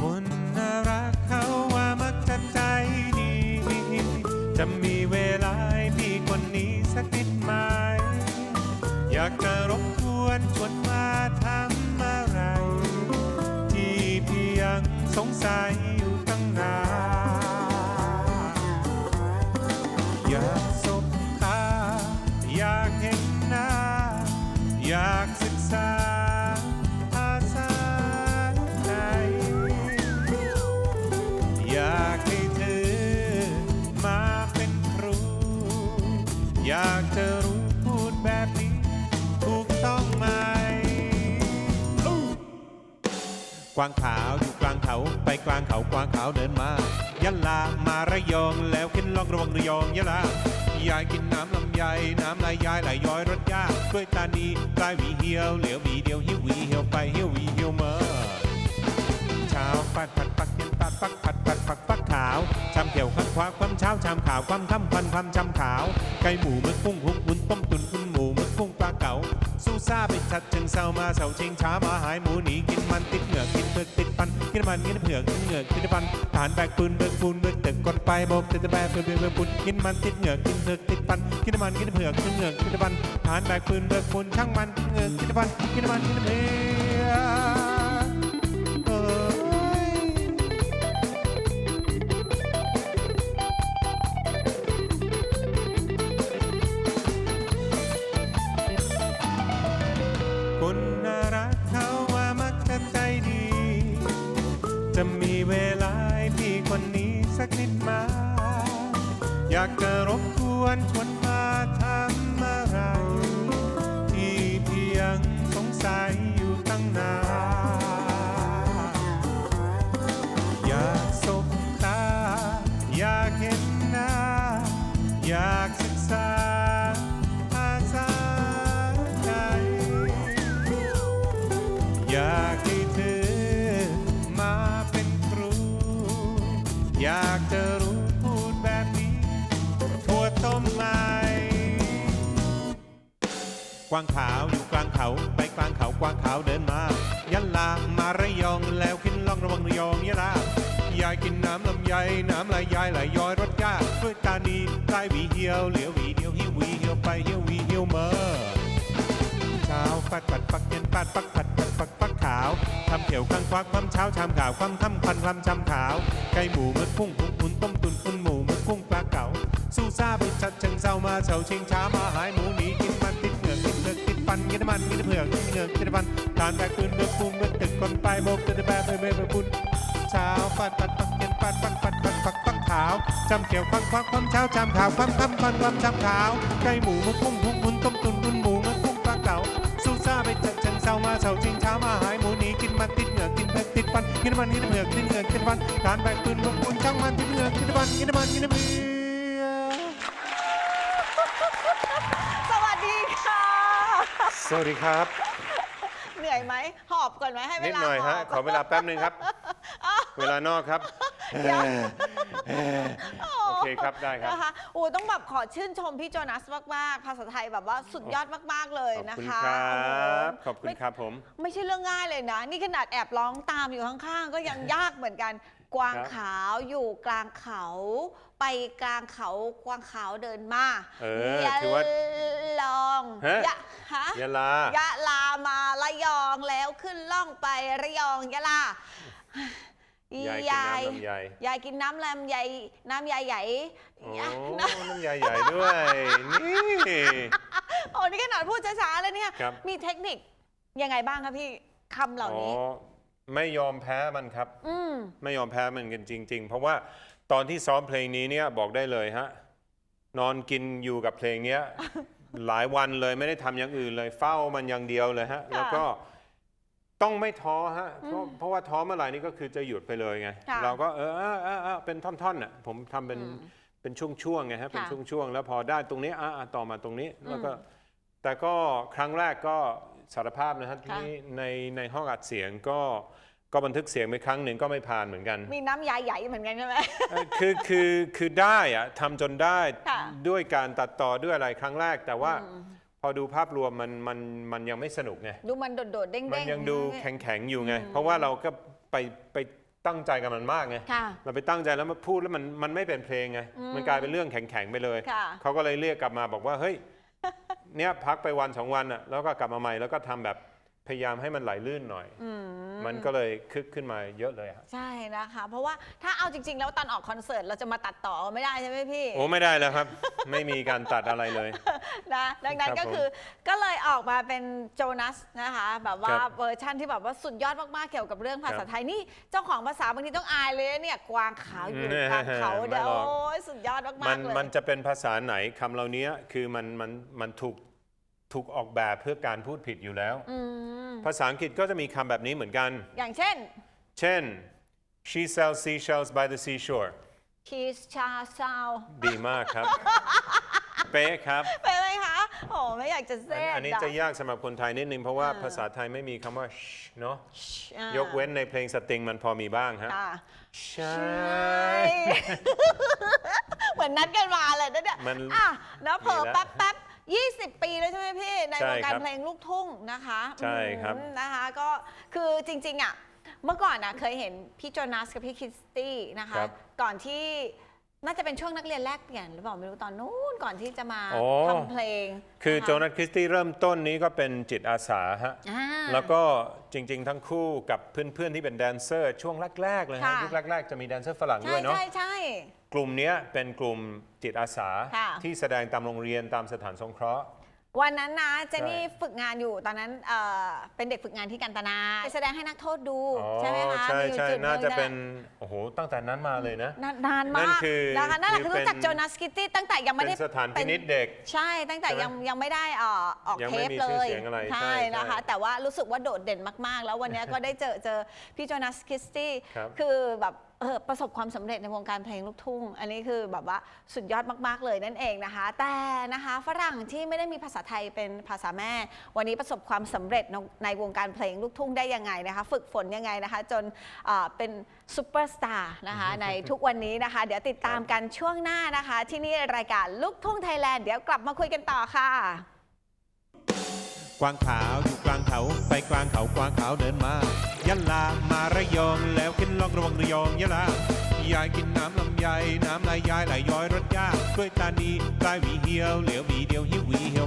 คนน่ารักเขาว่ามักจะใจดี จะมีเวลาให้พี่คนนี้สักนิดไหมอยากจะรบกวนชวนมาทำอะไร สงสัยอยู่ตั้งนาน อยากสบตา อยากเห็นหน้า อยากศึกษา กวางขาวอยู่กลางเขาไปกลางเขากวางขาวเดินมายะลามาระยองแล้วขึ้นล่องระวังระยองยะลายายกินน้ำลำไยน้ำลายยายไหลย้อยรสยากด้วยตานีปลายหวีเหี่ยวเหลียวหวีเดียวหิววีเหี่ยวไปหิววีเหี่ยวเมื่อเช้าปัดปัดปักเย็นปัดปักปัดปัดปักปักขาวชามเขียวข้างขวาความเช้าชามขาวความค่ำควันความชามขาวไก่หมูมึกกุ้งหุกวุ้นต้มตุ๋นคุณหมู เก่าสู้ซาไปชัดจึงเศร้ามาเสาชิงช้ามาหายหมูหนีกินมันติดเหงือกกินเผือกติดปันกินมันกินเผือกกินเหงือกกินปันฐานแบกปืนเบิกปูนเบิกตึกกดไปโบกติดแบกปืนเบิกเบิกปูนกินมันติดเหงือกกินเผือกติดปันกินมันกินเผือกกินเหงือกกินปันฐานแบกปืนเบิกปูนช่างมันกินเหงือกกินปันกินมันกินเผือก อยากให้เธอมาเป็นครู อยากจะรู้พูดแบบนี้ทั่วต้มไหมกวางขาวอยู่กลางเขาไปกลางเขากวางขาวเดินมายะลามาระยองแล้วขึ้นล่องระวังระยองยะลายายกินน้ำลำไยน้ำลายยายไหลย้อยรสยากด้วยตานีใต้หวีเหี่ยวเหลียวหวีเดียวหิวหวีเหี่ยวไปเหี่ยวหวีเหี่ยวเมื่อเช้าปัดปัดปักเย็นปัดปักปัดปัด ทำเขียวข้างควักความเช้าชามขาวความค่ำควันความชำขาว ไก่หมูมึกพุ่งพุ่งพุ่นต้มตุนคุณหมูมึกกุ้งปลาเก๋าสู้ซ่าไปชัดเชิงเศร้ามาเสาชิงช้ามาหายหมูหนีกินมันติดเหงือกติดเผือกติดปันกินน้ำมันกินเผือกกินเหงือกกินน้ำมันทานแบกปืนเบือกปูนเบือกตึกคนไปโบกตึกแบกไปเบือปุนเช้าปัดปัดปักเย็นปัดปักปัดปัดปักปักขาวจำเขียวควักควักความเช้าชามขาวความค่ำควันความชำขาวไก่หมูมึกกุ้งพุ่งพุ่นต้มตุนคุณหมู ฟันกินมันกินเผือกกินเหงือกกินฟันการแบกปืนลงบนช่างมันติดเหงือกกินฟันกินมันกินเผือกสวัสดีค่ะ สวัสดีครับ เหนื่อยไหมหอบก่อนไหมให้เวนิดลาหน่อยฮะ บขอเวลาแป๊บหนึ่งครับ เวลานอกครับโอ เคครับได้ครับ นะคะโอ้ต้องแบบขอชื่นชมพี่โจนัสมากๆ ภาษาไทยแบบว่าสุดยอดมากๆเลยขอบนะคุณคะครับโโหขอบคุณไม่ครับผมไม่ใช่เรื่องง่ายเลยนะ นี่ขนาดแอบร้องตามอยู่ข้างๆ ก็ยังยากเหมือนกัน กวางครับขาวอยู่กลางเขา ไปกลางเขากวางขาวเดินมาเออถือว่าลองฮะ ยะฮะ ยะลา ยะลามาระยองแล้วขึ้นล่องไประยองยะลาอี ยายกินน้ำลำไยยายกินน้ำลำไยน้ำยายใหญ่โอ้ยะน้ำยาใหญ่ด้วย นี่โอ้นี่ขนาดพูดช้าๆเลยเนี่ยครับมีเทคนิคยังไงบ้างคะพี่คำเหล่าอ๋อนี้ไม่ยอมแพ้มันครับอืมไม่ยอมแพ้มันกันจริง ๆ เพราะว่าตอนที่ซ้อมเพลงนี้เนี่ยบอกได้เลยฮะนอนกินอยู่กับเพลงเนี้ยหลายวันเลยไม่ได้ทำอย่างอื่นเลยเฝ้ามันอย่างเดียวเลยฮะ แล้วก็ ต้องไม่ท้อฮะเพราะเพราะว่าท้อเมื่อไหร่นี่ก็คือจะหยุดไปเลยไง ค่ะเราก็เออเออเออเออเป็นท่อนๆน่ะผมทำเป็นอืมเป็นช่วงๆไงฮะเป็นค่ะช่วงๆแล้วพอได้ตรงนี้อะอะต่อมาตรงนี้แล้วก็อืมแต่ก็ครั้งแรกก็สารภาพนะฮะค่ะ ที่ในในห้องอัดเสียงก็ก็บันทึกเสียงไปครั้งหนึ่งก็ไม่ผ่านเหมือนกันมีน้ำยาใหญ่เหมือนกันใช่ไหม เอ่อคือคือคือได้อะทำจนได้ค่ะ ด้วยการตัดต่อด้วยอะไรครั้งแรก แต่ว่า พอดูภาพรวมมันมันมันยังไม่สนุกไงดูมันโดดๆเด้งๆมันยังดูใช่แข็ไหมงแข็งๆอยู่ไง เพราะว่าเราก็ไปไปตั้งใจกับมันมากไงค่ะเราไปตั้งใจแล้วมาพูดแล้วมันมันไม่เป็นเพลงไงมันกลายเป็นเรื่องแข็งแข็งๆไปเลยค่ะเขาก็เลยเรียกกลับมาบอกว่าเฮ้ยเนี่ยพักไปวันสองวันอะแล้วก็กลับมาใหม่แล้วก็ทำแบบ พยายามให้มันไหลลื่นหน่อยมันก็เลยคึกขึ้นมาเยอะเลยครับใช่นะคะ เพราะว่าถ้าเอาจริง ๆ แล้วตอนออกคอนเสิร์ตเราจะมาตัดต่อไม่ได้ใช่ไหมพี่ โอ้ไม่ได้แล้วครับ ไม่มีการตัดอะไรเลย นะดังนั้นครับก็คือก็เลยออกมาเป็นโจนัสนะคะ แบบว่าครับเวอร์ชั่นที่แบบว่าสุดยอดมาก ๆ เกี่ยวกับเรื่องภาคษารับไทยนี่เจ้าของภาษาบางทีต้องอายเลยนะเนี่ยกวางขาวอยู่แน่กลางเขาไม่เดี๋ยวหรอก โอ้ยสุดยอดมัมากนๆเลย มันจะเป็นภาษาไหนคำเหล่านี้คือมันมันมันถูกถูกออกแบบเพื่อการพูดผิดอยู่แล้ว อืม ภาษาอังกฤษก็จะมีคำแบบนี้เหมือนกัน อย่างเช่น เช่น she sells seashells by the seashore ชีสชาซาว ดีมากครับ เป๊ะครับ เป็นไหมคะ โอ้ไม่อยากจะอัเซ่นอันนี้จะยากสำหรับคนไทยนิดนึง เพราะว่าภาษาไทยไม่มีคำว่า sh เนอะยกเว้นในเพลงสตริงมันพอมีบ้างฮะค่ะใช่ เหมือนนัดกันมาเลยนะเนี่ยมันอะแล้วเผลอดีละแป๊บแป๊บ ยี่สิบปีแล้วใช่ไหมพี่ ในใช่วงการครับเพลงลูกทุ่งนะคะใช่ครับ อืมนะคะก็คือจริงๆอะเมื่อก่อนนะเคยเห็นพี่โจนัสกับพี่คริสตี้นะคะ ครับก่อนที่น่าจะเป็นช่วงนักเรียนแลกเปลี่ยนหรือเปล่าไม่รู้ตอนนู้นก่อนที่จะมาโอ้ทำเพลงคือโจนัสคริสตี้เริ่มต้นนี้ก็เป็นจิตอาสาฮะ อ่า แล้วก็จริง ๆ ทั้งคู่กับเพื่อน ๆ ที่เป็นแดนเซอร์ ช่วงแรก ๆ เลยฮะค่ะ ยุคแรก ๆ จะมีแดนเซอร์ฝรั่งใช่ด้วยเนาะใช่ใช่ กลุ่มเนี้ยเป็นกลุ่มจิตอาสาค่ะ ที่แสดงตามโรงเรียนตามสถานสงเคราะห์ วันนั้นนะเจนนี่ใช่ฝึกงานอยู่ตอนนั้นเอ่อเป็นเด็กฝึกงานที่กันตนาไปแสดงให้นักโทษดูอ๋อใช่ไหมคะใช่มีอยู่ใช่จุดหน่าจะงเป็น โอ้โห ตั้งแต่นั้นมาเลยนะ นานนานนั่มานกคือนะคะนั่นแหละคืคืออรู้จักเป็นโจนัสคิตตี้ตั้งแต่ยังไม่เป็ได้นสถานพินิจเด็ก ใช่ตั้งแต่ใช่ไหมยังยังไม่ได้เอ่อออกยังเทไม่ปมีเลชื่อยเสียงอะไรใช่ใช่ใช่นะคะแต่ว่ารู้สึกว่าโดดเด่นมากๆ แล้ววันนี้ก็ได้เจอเจอพี่โจนัสคิสตี้ครับ คือแบบ เออประสบความสำเร็จในวงการเพลงลูกทุ่ง อันนี้คือแบบว่าสุดยอดมาก ๆ เลยนั่นเองนะคะ แต่นะคะฝรั่งที่ไม่ได้มีภาษาไทยเป็นภาษาแม่ วันนี้ประสบความสำเร็จในในวงการเพลงลูกทุ่งได้ยังไงนะคะ ฝึกฝนยังไงนะคะ จนเอ่อเป็นซูเปอร์สตาร์นะคะ ในทุกวันนี้นะคะ เดี๋ยวติดตามกันช่วงหน้านะคะ ที่นี่รายการลูกทุ่งไทยแลนด์เดี๋ยวกลับมาคุยกันต่อค่ะ กวางขาวอยู่กลางเขาไปกลางเขากวางขาวเดินมา ยะลามาระยองแล้วขึ้นล่องระวังระยองยะลายายกินน้ำลำไยน้ำลายยายไหลย้อยรสยากด้วยตานีปลายหวีเหียวเหลียวหวีเดียวหิวหวีเหียว